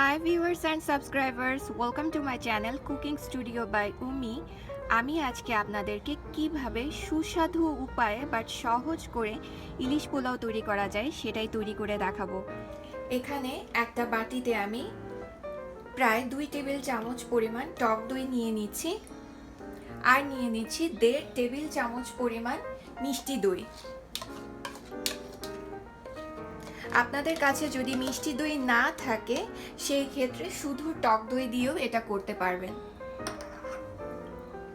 Hi viewers and subscribers welcome to my channel cooking studio by Umi আমি আজকে আপনাদেরকে কীভাবে সুস্বাদু উপায়ে বাট সহজ করে ইলিশ পোলাও তৈরি করা যায় সেটাই তৈরি করে দেখাবো। এখানে একটা বাটিতে আমি প্রায় দুই টেবিল চামচ পরিমাণ টক দই নিয়ে নিচ্ছি আর নিয়ে নিচ্ছি দেড় টেবিল চামচ পরিমাণ মিষ্টি দই। আপনাদের কাছে যদি মিষ্টি দই না থাকে, সেই ক্ষেত্রে শুধু টক দই দিয়েও এটা করতে পারবেন।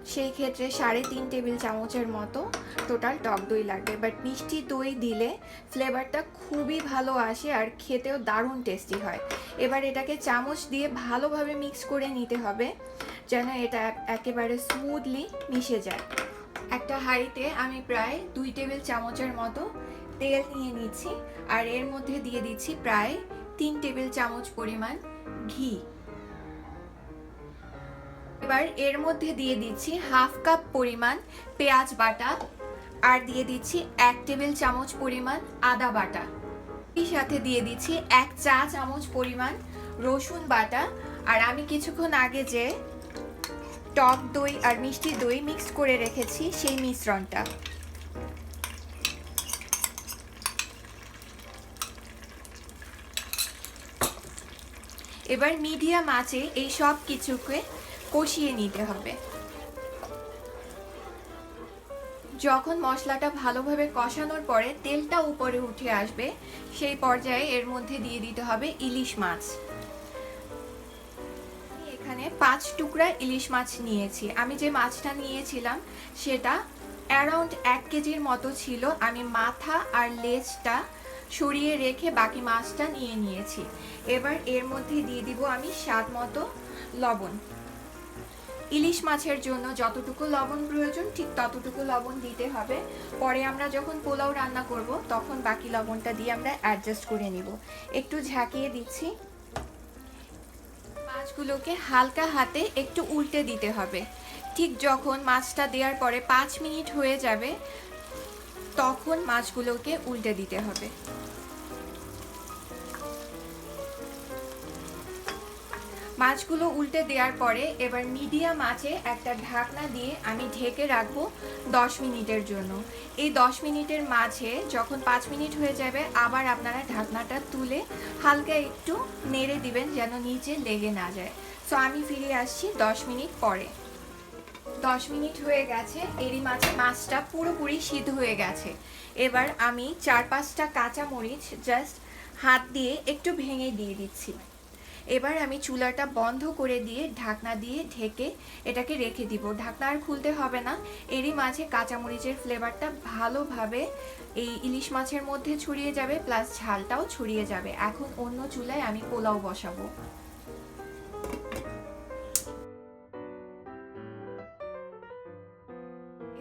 সেই ক্ষেত্রে সাড়ে তিন টেবিল চামচের মতো টোটাল টক দই লাগবে। বাট মিষ্টি দই দিলে ফ্লেভারটা খুবই ভালো আসে আর খেতেও দারুণ টেস্টি হয়। এবার এটাকে চামচ দিয়ে ভালোভাবে মিক্স করে নিতে হবে, যেন এটা একেবারে স্মুথলি মিশে যায়। একটা হাঁড়িতে আমি প্রায় দুই টেবিল চামচের মতো তেল নিয়ে নিচ্ছি, আর এর মধ্যে দিয়ে দিচ্ছি প্রায় তিন টেবিল চামচ পরিমাণ ঘি। এবার এর মধ্যে দিয়ে দিচ্ছি হাফ কাপ পরিমাণ পেঁয়াজ বাটা, আর দিয়ে দিচ্ছি এক টেবিল চামচ পরিমাণ আদা বাটা। এর সাথে দিয়ে দিচ্ছি এক চা চামচ পরিমাণ রসুন বাটা, আর আমি কিছুক্ষণ আগে যে টক দই আর মিষ্টি দই মিক্স করে রেখেছি সেই মিশ্রণটা। এবার মিডিয়াম আঁচে এই সব কিছুকে কষিয়ে নিতে হবে। যখন মশলাটা ভালোভাবে কষানোর পরে তেলটা উপরে উঠে আসবে, সেই পর্যায়ে এর মধ্যে দিয়ে দিতে হবে ইলিশ মাছ। এখানে পাঁচ টুকরা ইলিশ মাছ নিয়েছি। আমি যে মাছটা নিয়েছিলাম, সেটা অ্যারাউন্ড এক কেজির মতো ছিল। আমি মাথা আর লেজটা সরিয়ে রেখে বাকি মাছটা নিয়ে নিয়েছি। এবার এর মধ্যে দিয়ে দিব আমি স্বাদ মতো লবণ। ইলিশ মাছের জন্য যতটুকু লবণ প্রয়োজন, ঠিক ততটুকু লবণ দিতে হবে। পরে আমরা যখন পোলাও রান্না করব, তখন বাকি লবণটা দিয়ে আমরা অ্যাডজাস্ট করে নিব। একটু ঝাঁকিয়ে দিচ্ছি। মাছগুলোকে হালকা হাতে একটু উল্টে দিতে হবে। ঠিক যখন মাছটা দেওয়ার পরে পাঁচ মিনিট হয়ে যাবে, তখন মাছগুলোকে উল্টে দিতে হবে। মাছগুলো উল্টে দেওয়ার পরে এবার মিডিয়াম আঁচে একটা ঢাকনা দিয়ে আমি ঢেকে রাখব দশ মিনিটের জন্য। এই দশ মিনিটের মাঝে যখন পাঁচ মিনিট হয়ে যাবে, আবার আপনারা ঢাকনাটা তুলে হালকা একটু নেড়ে দিবেন যেন নিচে লেগে না যায়। সো আমি ফিরে আসছি দশ মিনিট পরে। দশ মিনিট হয়ে গেছে, এরই মাঝে মাছটা পুরোপুরি সিদ্ধ হয়ে গেছে। এবার আমি চার পাঁচটা কাঁচা মরিচ জাস্ট হাত দিয়ে একটু ভেঙে দিয়ে দিচ্ছি। এবার আমি চুলাটা বন্ধ করে দিয়ে ঢাকনা দিয়ে ঢেকে এটাকে রেখে দিব। ঢাকনা আর খুলতে হবে না। এরই মাঝে কাঁচামরিচের ফ্লেভারটা ভালোভাবে এই ইলিশ মাছের মধ্যে ছড়িয়ে যাবে, প্লাস ঝালটাও ছড়িয়ে যাবে। এখন অন্য চুলায় আমি পোলাও বসাবো।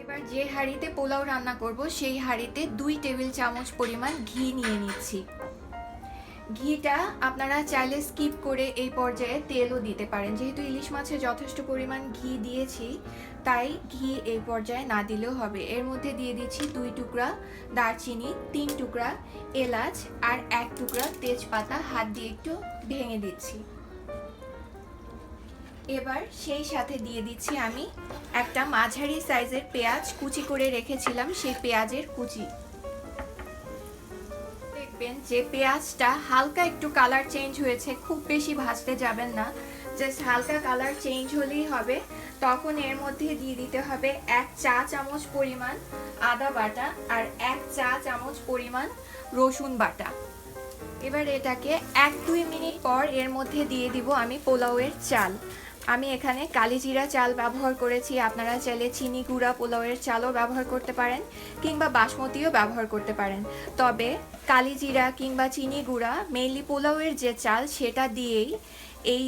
এবার যে হাঁড়িতে পোলাও রান্না করব, সেই হাঁড়িতে দুই টেবিল চামচ পরিমাণ ঘি নিয়ে নিচ্ছি। ঘিটা আপনারা চাইলে স্কিপ করে এই পর্যায়ে তেলও দিতে পারেন। যেহেতু ইলিশ মাছে যথেষ্ট পরিমাণ ঘি দিয়েছি, তাই ঘি এই পর্যায়ে না দিলেও হবে। এর মধ্যে দিয়ে দিচ্ছি দুই টুকরা দারচিনি, তিন টুকরা এলাচ আর এক টুকরা তেজপাতা। হাত দিয়ে একটু ভেঙে দিচ্ছি। এবার সেই সাথে দিয়ে দিচ্ছি আমি একটা মাঝারি সাইজের পেঁয়াজ। কুচি করে রেখেছিলাম সেই পেঁয়াজের কুচি। দেখবেন যে পেঁয়াজটা হালকা একটু কালার চেঞ্জ হয়েছে, খুব বেশি ভাজতে যাবেন না। জাস্ট হালকা কালার চেঞ্জ হলেই হবে। তখন এর মধ্যে দিয়ে দিতে হবে এক চা চামচ পরিমাণ আদা বাটা আর এক চা চামচ পরিমাণ রসুন বাটা। এবার এটাকে এক দুই মিনিট পর এর মধ্যে দিয়ে দিব আমি পোলাওয়ের চাল। আমি এখানে কালিজিরা চাল ব্যবহার করেছি। আপনারা চাইলে চিনি গুঁড়া, পোলাওয়ের চালও ব্যবহার করতে পারেন কিংবা বাসমতিও ব্যবহার করতে পারেন। তবে কালিজিরা কিংবা চিনি গুঁড়া মেইনলি পোলাওয়ের যে চাল, সেটা দিয়েই এই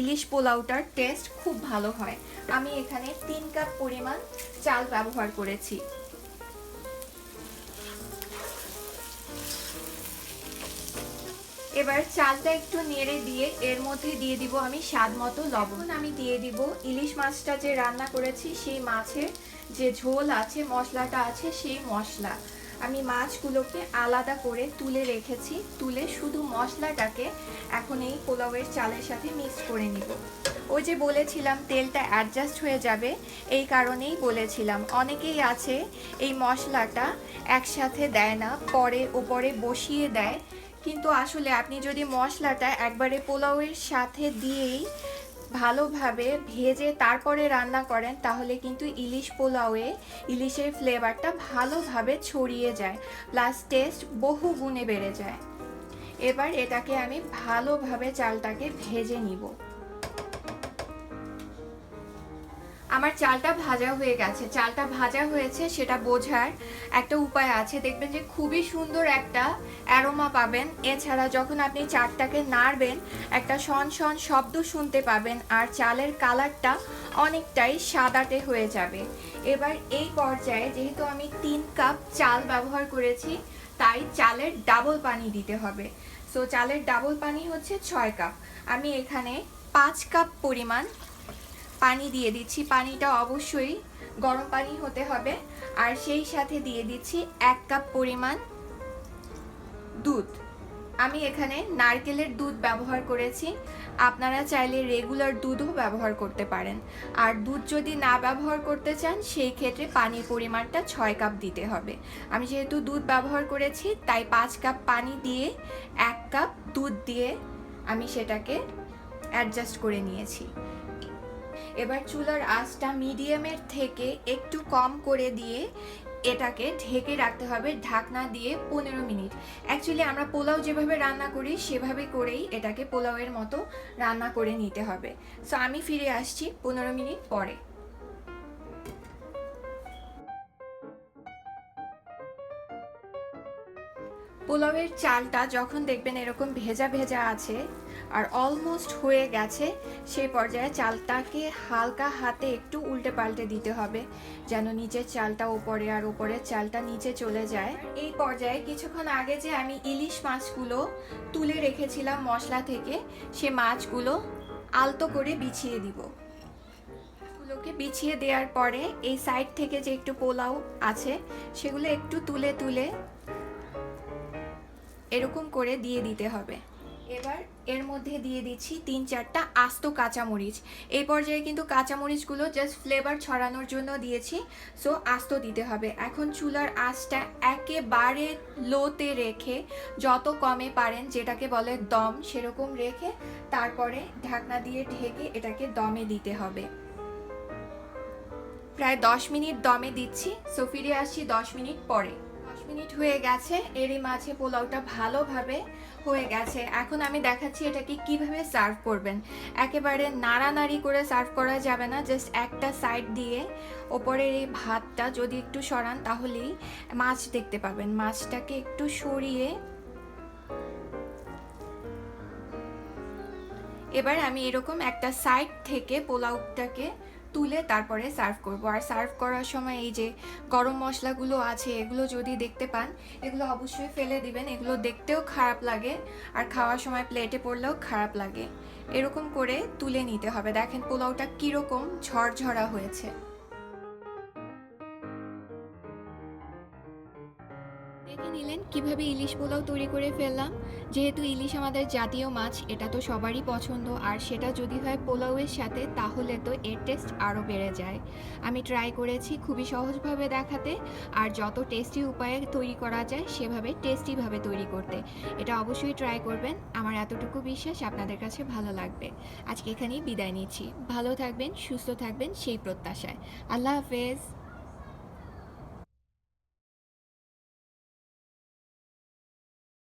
ইলিশ পোলাওটার টেস্ট খুব ভালো হয়। আমি এখানে তিন কাপ পরিমাণ চাল ব্যবহার করেছি। এবার চালটা একটু নেড়ে দিয়ে এর মধ্যে দিয়ে দিব আমি স্বাদ মতো লবণ। আমি দিয়ে দিব ইলিশ মাছটা যে রান্না করেছি, সেই মাছের যে ঝোল আছে, মশলাটা আছে, সেই মশলা। আমি মাছগুলোকে আলাদা করে তুলে রেখেছি, তুলে শুধু মশলাটাকে এখন এই পোলাওয়ের চালের সাথে মিক্স করে নিব। ওই যে বলেছিলাম তেলটা অ্যাডজাস্ট হয়ে যাবে, এই কারণেই বলেছিলাম। অনেকেই আছে এই মশলাটা একসাথে দেয় না, পরে ওপরে বসিয়ে দেয় কিন্তু আসলে আপনি যদি মশলাটা একবারে পোলাওয়ের সাথে দিয়েই ভালোভাবে ভেজে তারপরে রান্না করেন, তাহলে কিন্তু ইলিশ পোলাওয়ে ইলিশের ফ্লেভারটা ভালোভাবে ছড়িয়ে যায়, প্লাস টেস্ট বহু গুণে বেড়ে যায়। এবার এটাকে আমি ভালোভাবে চালটাকে ভেজে নিব। আমার চালটা ভাজা হয়ে গেছে। চালটা ভাজা হয়েছে, সেটা বোঝার একটা উপায় আছে। দেখবেন যে খুবই সুন্দর একটা অ্যারোমা পাবেন। এছাড়া যখন আপনি চালটাকে নাড়বেন, একটা শন শন শব্দ শুনতে পাবেন আর চালের কালারটা অনেকটাই সাদাটে হয়ে যাবে। এবার এই পর্যায়ে যেহেতু আমি তিন কাপ চাল ব্যবহার করেছি, তাই চালের ডাবল পানি দিতে হবে। সো চালের ডাবল পানি হচ্ছে ছয় কাপ। আমি এখানে পাঁচ কাপ পরিমাণ পানি দিয়ে দিচ্ছি। পানিটা অবশ্যই গরম পানি হতে হবে। আর সেই সাথে দিয়ে দিচ্ছি এক কাপ পরিমাণ দুধ। আমি এখানে নারকেলের দুধ ব্যবহার করেছি। আপনারা চাইলে রেগুলার দুধও ব্যবহার করতে পারেন। আর দুধ যদি না ব্যবহার করতে চান, সেই ক্ষেত্রে পানির পরিমাণটা ছয় কাপ দিতে হবে। আমি যেহেতু দুধ ব্যবহার করেছি, তাই পাঁচ কাপ পানি দিয়ে এক কাপ দুধ দিয়ে আমি সেটাকে অ্যাডজাস্ট করে নিয়েছি। এবার চুলার আঁচটা মিডিয়ামের থেকে একটু কম করে দিয়ে এটাকে ঢেকে রাখতে হবে ঢাকনা দিয়ে পনেরো মিনিট। অ্যাকচুয়ালি আমরা পোলাও যেভাবে রান্না করি, সেভাবে করেই এটাকে পোলাওয়ের মতো রান্না করে নিতে হবে। সো আমি ফিরে আসছি পনেরো মিনিট পরে। পোলাওয়ের চালটা যখন দেখবেন এরকম ভেজা ভেজা আছে আর অলমোস্ট হয়ে গেছে সেই পর্যায়ে চালটাকে হালকা হাতে একটু উল্টে পাল্টে দিতে হবে, যেন নিচের চালটা ওপরে আর ওপরের চালটা নিচে চলে যায়। এই পর্যায়ে কিছুক্ষণ আগে যে আমি ইলিশ মাছগুলো তুলে রেখেছিলাম মশলা থেকে, সে মাছগুলো আলতো করে বিছিয়ে দিব। গুলোকে বিছিয়ে দেওয়ার পরে এই সাইড থেকে যে একটু পোলাও আছে, সেগুলো একটু তুলে তুলে এরকম করে দিয়ে দিতে হবে। এবার এর মধ্যে দিয়ে দিচ্ছি তিন চারটা আস্ত কাঁচামরিচ। এই পর্যায়ে কিন্তু কাঁচামরিচগুলো জাস্ট ফ্লেভার ছড়ানোর জন্য দিয়েছি। সো আস্ত দিতে হবে। এখন চুলার আঁচটা একেবারে লোতে রেখে যত কমে পারেন, যেটাকে বলে দম, সেরকম রেখে তারপরে ঢাকনা দিয়ে ঢেকে এটাকে দমে দিতে হবে। প্রায় দশ মিনিট দমে দিচ্ছি। সো ফিরে আসছি দশ মিনিট পরে। মিনিট হয়ে গেছে, এরই মাঝে পোলাওটা ভালোভাবে হয়ে গেছে। এখন আমি দেখাচ্ছি এটাকে কীভাবে সার্ভ করবেন। একেবারে নাড়ানাড়ি করে সার্ভ করা যাবে না, জাস্ট একটা সাইড দিয়ে ওপরের এই ভাতটা যদি একটু সরান, তাহলেই মাছ দেখতে পাবেন। মাছটাকে একটু সরিয়ে এবার আমি এরকম একটা সাইড থেকে পোলাওটাকে তুলে তারপরে সার্ভ করব। আর সার্ভ করার সময় এই যে গরম মশলাগুলো আছে, এগুলো যদি দেখতে পান, এগুলো অবশ্যই ফেলে দিবেন। এগুলো দেখতেও খারাপ লাগে আর খাওয়ার সময় প্লেটে পড়লেও খারাপ লাগে। এরকম করে তুলে নিতে হবে। দেখেন পোলাওটা কীরকম ঝরঝরা হয়েছে। দেখে নিলেন কীভাবে ইলিশ পোলাও তৈরি করে ফেললাম। যেহেতু ইলিশ আমাদের জাতীয় মাছ, এটা তো সবারই পছন্দ। আর সেটা যদি হয় পোলাওয়ের সাথে, তাহলে তো এর টেস্ট আরও বেড়ে যায়। আমি ট্রাই করেছি খুবই সহজভাবে দেখাতে। আর যত টেস্টি উপায়ে তৈরি করা যায়, সেভাবে টেস্টিভাবে তৈরি করতে। এটা অবশ্যই ট্রাই করবেন। আমার এতটুকু বিশ্বাস আপনাদের কাছে ভালো লাগবে। আজকে এখানেই বিদায় নিচ্ছি। ভালো থাকবেন, সুস্থ থাকবেন, সেই প্রত্যাশায়। আল্লাহ হাফেজ।